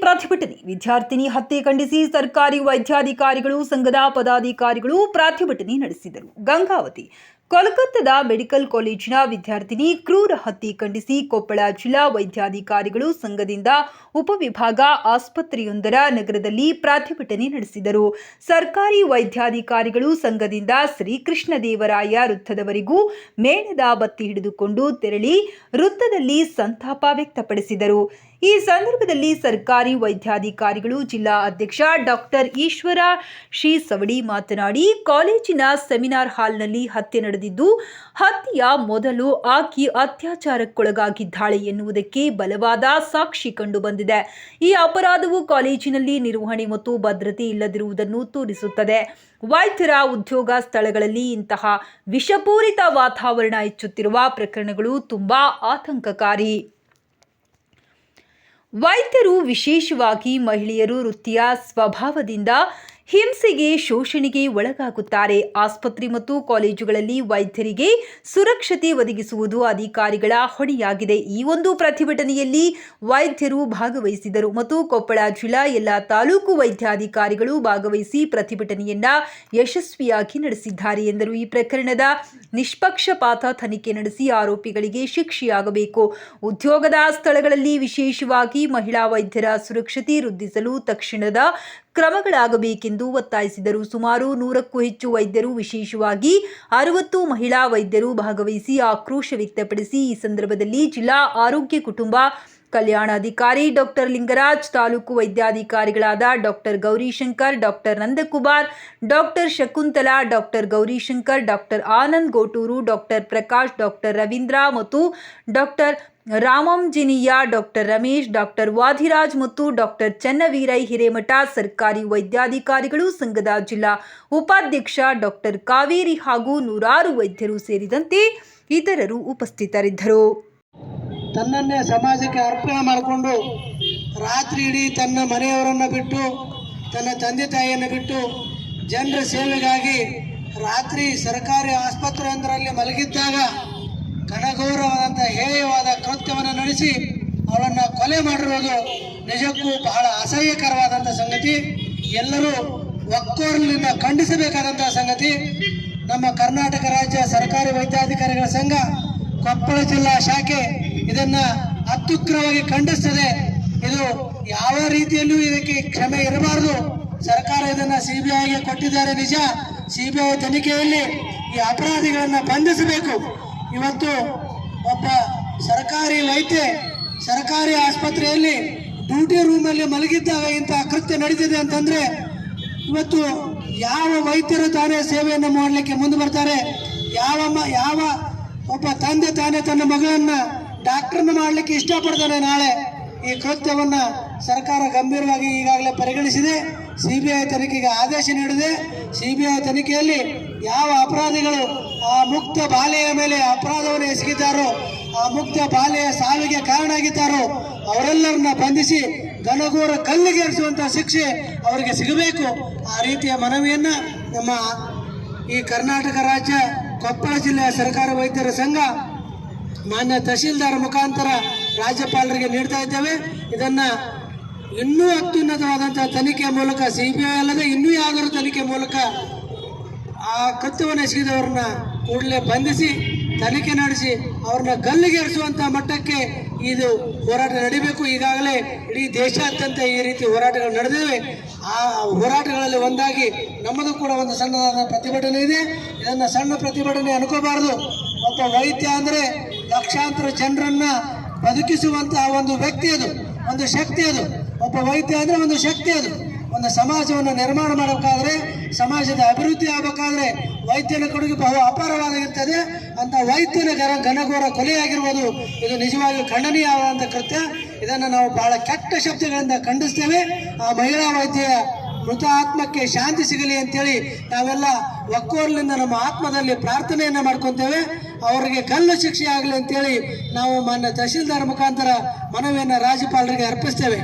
ಪ್ರತಿಭಟನೆ. ವಿದ್ಯಾರ್ಥಿನಿ ಹತ್ಯೆ ಖಂಡಿಸಿ ಸರ್ಕಾರಿ ವೈದ್ಯಾಧಿಕಾರಿಗಳು ಸಂಘದ ಪದಾಧಿಕಾರಿಗಳು ಪ್ರತಿಭಟನೆ ನಡೆಸಿದರು. ಗಂಗಾವತಿ, ಕೋಲ್ಕತ್ತಾದ ಮೆಡಿಕಲ್ ಕಾಲೇಜಿನ ವಿದ್ಯಾರ್ಥಿನಿ ಕ್ರೂರ ಹತ್ಯೆ ಖಂಡಿಸಿ ಕೊಪ್ಪಳ ಜಿಲ್ಲಾ ವೈದ್ಯಾಧಿಕಾರಿಗಳು ಸಂಘದಿಂದ ಉಪವಿಭಾಗ ಆಸ್ಪತ್ರೆಯೊಂದರ ನಗರದಲ್ಲಿ ಪ್ರತಿಭಟನೆ ನಡೆಸಿದರು. ಸರ್ಕಾರಿ ವೈದ್ಯಾಧಿಕಾರಿಗಳು ಸಂಘದಿಂದ ಶ್ರೀಕೃಷ್ಣದೇವರಾಯ ವೃತ್ತದವರೆಗೂ ಮೇಣದ ಬತ್ತಿ ಹಿಡಿದುಕೊಂಡು ತೆರಳಿ ವೃತ್ತದಲ್ಲಿ ಸಂತಾಪ ವ್ಯಕ್ತಪಡಿಸಿದರು. ಈ ಸಂದರ್ಭದಲ್ಲಿ ಸರ್ಕಾರಿ ವೈದ್ಯಾಧಿಕಾರಿಗಳು ಜಿಲ್ಲಾ ಅಧ್ಯಕ್ಷ ಡಾಕ್ಟರ್ ಈಶ್ವರ ಶ್ರೀ ಸವಡಿ ಮಾತನಾಡಿ, ಕಾಲೇಜಿನ ಸೆಮಿನಾರ್ ಹಾಲ್ನಲ್ಲಿ ಹತ್ಯೆ ನಡೆದಿದ್ದು, ಹತ್ಯೆಯ ಮೊದಲು ಆಕೆ ಅತ್ಯಾಚಾರಕ್ಕೊಳಗಾಗಿದ್ದಾಳೆ ಎನ್ನುವುದಕ್ಕೆ ಬಲವಾದ ಸಾಕ್ಷಿ ಕಂಡುಬಂದಿದೆ. ಈ ಅಪರಾಧವು ಕಾಲೇಜಿನಲ್ಲಿ ನಿರ್ವಹಣೆ ಮತ್ತು ಭದ್ರತೆ ಇಲ್ಲದಿರುವುದನ್ನು ತೋರಿಸುತ್ತದೆ. ವೈದ್ಯರ ಉದ್ಯೋಗ ಸ್ಥಳಗಳಲ್ಲಿ ಇಂತಹ ವಿಷಪೂರಿತ ವಾತಾವರಣ ಹೆಚ್ಚುತ್ತಿರುವ ಪ್ರಕರಣಗಳು ತುಂಬಾ ಆತಂಕಕಾರಿ. ವೈದ್ಯರು ವಿಶೇಷವಾಗಿ ಮಹಿಳೆಯರು ವೃತ್ತಿಯ ಸ್ವಭಾವದಿಂದ ಹಿಂಸೆಗೆ, ಶೋಷಣೆಗೆ ಒಳಗಾಗುತ್ತಾರೆ. ಆಸ್ಪತ್ರೆ ಮತ್ತು ಕಾಲೇಜುಗಳಲ್ಲಿ ವೈದ್ಯರಿಗೆ ಸುರಕ್ಷತೆ ಒದಗಿಸುವುದು ಅಧಿಕಾರಿಗಳ ಹೊಣೆಯಾಗಿದೆ. ಈ ಒಂದು ಪ್ರತಿಭಟನೆಯಲ್ಲಿ ವೈದ್ಯರು ಭಾಗವಹಿಸಿದರು ಮತ್ತು ಕೊಪ್ಪಳ ಜಿಲ್ಲಾ ಎಲ್ಲ ತಾಲೂಕು ವೈದ್ಯಾಧಿಕಾರಿಗಳು ಭಾಗವಹಿಸಿ ಪ್ರತಿಭಟನೆಯನ್ನ ಯಶಸ್ವಿಯಾಗಿ ನಡೆಸಿದ್ದಾರೆ ಎಂದರು. ಈ ಪ್ರಕರಣದ ನಿಷ್ಪಕ್ಷಪಾತ ತನಿಖೆ ನಡೆಸಿ ಆರೋಪಿಗಳಿಗೆ ಶಿಕ್ಷೆಯಾಗಬೇಕು. ಉದ್ಯೋಗದ ಸ್ಥಳಗಳಲ್ಲಿ ವಿಶೇಷವಾಗಿ ಮಹಿಳಾ ವೈದ್ಯರ ಸುರಕ್ಷತೆ ವೃದ್ಧಿಸಲು ತಕ್ಷಣದ ಕ್ರಮಗಳಾಗಬೇಕೆಂದು ಒತ್ತಾಯಿಸಿದರು. ಸುಮಾರು ನೂರಕ್ಕೂ ಹೆಚ್ಚು ವೈದ್ಯರು, ವಿಶೇಷವಾಗಿ ಅರವತ್ತು ಮಹಿಳಾ ವೈದ್ಯರು ಭಾಗವಹಿಸಿ ಆಕ್ರೋಶ ವ್ಯಕ್ತಪಡಿಸಿ, ಈ ಸಂದರ್ಭದಲ್ಲಿ ಜಿಲ್ಲಾ ಆರೋಗ್ಯ ಕುಟುಂಬ ಕಲ್ಯಾಣಾಧಿಕಾರಿ ಡಾಕ್ಟರ್ ಲಿಂಗರಾಜ್, ತಾಲೂಕು ವೈದ್ಯಾಧಿಕಾರಿಗಳಾದ doctor Gowrishankar, doctor Nandakumar, doctor Shakuntala, doctor Gowrishankar, doctor Anand Goturu, doctor Prakash, doctor Ravindra ಮತ್ತು doctor Ramanjaneya doctor Ramesh, doctor Vadiraj ಮತ್ತು ಡಾಕ್ಟರ್ ಚನ್ನವೀರೈ ಹಿರೇಮಠ ಸರ್ಕಾರಿ ವೈದ್ಯಾಧಿಕಾರಿಗಳು ಸಂಘದ ಜಿಲ್ಲಾ ಉಪಾಧ್ಯಕ್ಷ ಡಾಕ್ಟರ್ ಕಾವೇರಿ ಹಾಗೂ ನೂರಾರು ವೈದ್ಯರು ಸೇರಿದಂತೆ ಇತರರು ಉಪಸ್ಥಿತರಿದ್ದರು. ತನ್ನನ್ನೇ ಸಮಾಜಕ್ಕೆ ಅರ್ಪಣೆ ಮಾಡಿಕೊಂಡು ರಾತ್ರಿ ಇಡೀ ತನ್ನ ಮನೆಯವರನ್ನು ಬಿಟ್ಟು, ತನ್ನ ತಂದೆ ತಾಯಿಯನ್ನು ಬಿಟ್ಟು ಜನರ ಸೇವೆಗಾಗಿ ರಾತ್ರಿ ಸರ್ಕಾರಿ ಆಸ್ಪತ್ರೆಯೊಂದರಲ್ಲಿ ಮಲಗಿದ್ದಾಗ ಘನಘೋರವಾದಂಥ ಹೇಯವಾದ ಕೃತ್ಯವನ್ನು ನಡೆಸಿ ಅವರನ್ನು ಕೊಲೆ ಮಾಡಿರುವುದು ನಿಜಕ್ಕೂ ಬಹಳ ಅಸಹ್ಯಕರವಾದಂಥ ಸಂಗತಿ. ಎಲ್ಲರೂ ಒಕ್ಕೋರ್ನಿಂದ ಖಂಡಿಸಬೇಕಾದಂಥ ಸಂಗತಿ. ನಮ್ಮ ಕರ್ನಾಟಕ ರಾಜ್ಯ ಸರ್ಕಾರಿ ವೈದ್ಯಾಧಿಕಾರಿಗಳ ಸಂಘ ಕೊಪ್ಪಳ ಜಿಲ್ಲಾ ಶಾಖೆ ಇದನ್ನ ಅತ್ಯುಗ್ರವಾಗಿ ಖಂಡಿಸ್ತದೆ. ಇದು ಯಾವ ರೀತಿಯಲ್ಲೂ ಇದಕ್ಕೆ ಕ್ಷಮೆ ಇರಬಾರದು. ಸರ್ಕಾರ ಇದನ್ನ ಸಿಬಿಐಗೆ ಕೊಟ್ಟಿದ್ದಾರೆ ನಿಜ. ಸಿಬಿಐ ತನಿಖೆಯಲ್ಲಿ ಈ ಅಪರಾಧಿಗಳನ್ನ ಬಂಧಿಸಬೇಕು. ಇವತ್ತು ಒಬ್ಬ ಸರ್ಕಾರಿ ವೈದ್ಯ, ಸರ್ಕಾರಿ ಆಸ್ಪತ್ರೆಯಲ್ಲಿ ಡ್ಯೂಟಿ ರೂಮಲ್ಲಿ ಮಲಗಿದ್ದಾಗ ಇಂಥ ಕೃತ್ಯ ನಡೀತಿದೆ ಅಂತಂದ್ರೆ ಇವತ್ತು ಯಾವ ವೈದ್ಯರು ತಾನೇ ಸೇವೆಯನ್ನು ಮಾಡಲಿಕ್ಕೆ ಮುಂದೆ ಬರ್ತಾರೆ? ಯಾವ ಯಾವ ಒಬ್ಬ ತಂದೆ ತಾನೇ ತನ್ನ ಮಗಳನ್ನ ಡಾಕ್ಟರ್ನ ಮಾಡಲಿಕ್ಕೆ ಇಷ್ಟಪಡ್ತಾನೆ ನಾಳೆ? ಈ ಕೃತ್ಯವನ್ನ ಸರ್ಕಾರ ಗಂಭೀರವಾಗಿ ಈಗಾಗಲೇ ಪರಿಗಣಿಸಿದೆ. ಸಿಬಿಐ ತನಿಖೆಗೆ ಆದೇಶ ನೀಡಿದೆ. ಸಿಬಿಐ ತನಿಖೆಯಲ್ಲಿ ಯಾವ ಅಪರಾಧಿಗಳು ಆ ಮುಕ್ತ ಬಾಲೆಯ ಮೇಲೆ ಅಪರಾಧವನ್ನು ಎಸಗಿದ್ದಾರೋ, ಆ ಮುಕ್ತ ಬಾಲೆಯ ಸಾವಿಗೆ ಕಾರಣ ಆಗಿದ್ದಾರೋ ಅವರೆಲ್ಲರನ್ನ ಬಂಧಿಸಿ ಘನಘೋರ ಕಲ್ಲಿಗೇರಿಸುವಂತಹ ಶಿಕ್ಷೆ ಅವರಿಗೆ ಸಿಗಬೇಕು. ಆ ರೀತಿಯ ಮನವಿಯನ್ನ ನಮ್ಮ ಈ ಕರ್ನಾಟಕ ರಾಜ್ಯ ಕೊಪ್ಪಳ ಜಿಲ್ಲೆಯ ಸರ್ಕಾರಿ ವೈದ್ಯರ ಸಂಘ ಮಾನ್ಯ ತಹಶೀಲ್ದಾರ್ ಮುಖಾಂತರ ರಾಜ್ಯಪಾಲರಿಗೆ ನೀಡ್ತಾ ಇದ್ದೇವೆ. ಇದನ್ನ ಇನ್ನೂ ಅತ್ಯುನ್ನತವಾದಂತಹ ತನಿಖೆಯ ಮೂಲಕ ಸಿ ಬಿ ಐ ಅಲ್ಲದೆ ಇನ್ನೂ ಯಾವ್ದಾದ್ರು ತನಿಖೆ ಮೂಲಕ ಆ ಕೃತ್ಯವನ್ನು ಎಸಗಿದವ್ರನ್ನ ಕೂಡಲೇ ಬಂಧಿಸಿ, ತನಿಖೆ ನಡೆಸಿ, ಅವ್ರನ್ನ ಗಲ್ಲಿಗೇರಿಸುವಂತ ಮಟ್ಟಕ್ಕೆ ಇದು ಹೋರಾಟ ನಡೀಬೇಕು. ಈಗಾಗಲೇ ಇಡೀ ದೇಶಾದ್ಯಂತ ಈ ರೀತಿ ಹೋರಾಟಗಳು ನಡೆದಿವೆ. ಆ ಹೋರಾಟಗಳಲ್ಲಿ ಒಂದಾಗಿ ನಮ್ಮದು ಕೂಡ ಒಂದು ಸಣ್ಣದಾದ ಪ್ರತಿಭಟನೆ ಇದೆ. ಇದನ್ನ ಸಣ್ಣ ಪ್ರತಿಭಟನೆ ಅನ್ಕೋಬಾರದು. ಒಬ್ಬ ವೈದ್ಯ ಅಂದ್ರೆ ಲಕ್ಷಾಂತರ ಜನರನ್ನ ಬದುಕಿಸುವಂತಹ ಒಂದು ವ್ಯಕ್ತಿ ಅದು, ಒಂದು ಶಕ್ತಿ ಅದು. ಒಬ್ಬ ವೈದ್ಯ ಅಂದ್ರೆ ಒಂದು ಶಕ್ತಿ ಅದು. ಒಂದು ಸಮಾಜವನ್ನು ನಿರ್ಮಾಣ ಮಾಡಬೇಕಾದ್ರೆ, ಸಮಾಜದ ಅಭಿವೃದ್ಧಿ ಆಗಬೇಕಾದ್ರೆ ವೈದ್ಯನ ಕೊಡುಗೆ ಬಹು ಅಪಾರವಾಗಿರ್ತದೆ ಅಂತ ವೈದ್ಯನ ಘನ ಘನಘೋರ ಕೊಲೆಯಾಗಿರ್ಬೋದು. ಇದು ನಿಜವಾಗಿಯೂ ಖಂಡನೀಯವಾದಂಥ ಕೃತ್ಯ. ಇದನ್ನು ನಾವು ಬಹಳ ಕೆಟ್ಟ ಶಬ್ದಗಳಿಂದ ಖಂಡಿಸ್ತೇವೆ. ಆ ಮಹಿಳಾ ವೈದ್ಯ ಮೃತ ಆತ್ಮಕ್ಕೆ ಶಾಂತಿ ಸಿಗಲಿ ಅಂತೇಳಿ ನಾವೆಲ್ಲ ಒಕ್ಕೋರ್ಲಿಂದ ನಮ್ಮ ಆತ್ಮದಲ್ಲಿ ಪ್ರಾರ್ಥನೆಯನ್ನು ಮಾಡ್ಕೊತೇವೆ. ಅವರಿಗೆ ಕಲ್ಲು ಶಿಕ್ಷೆ ಆಗಲಿ ಅಂತೇಳಿ ನಾವು ಮಾನ್ಯ ತಹಶೀಲ್ದಾರ್ ಮುಖಾಂತರ ಮನವಿಯನ್ನು ರಾಜ್ಯಪಾಲರಿಗೆ ಅರ್ಪಿಸ್ತೇವೆ.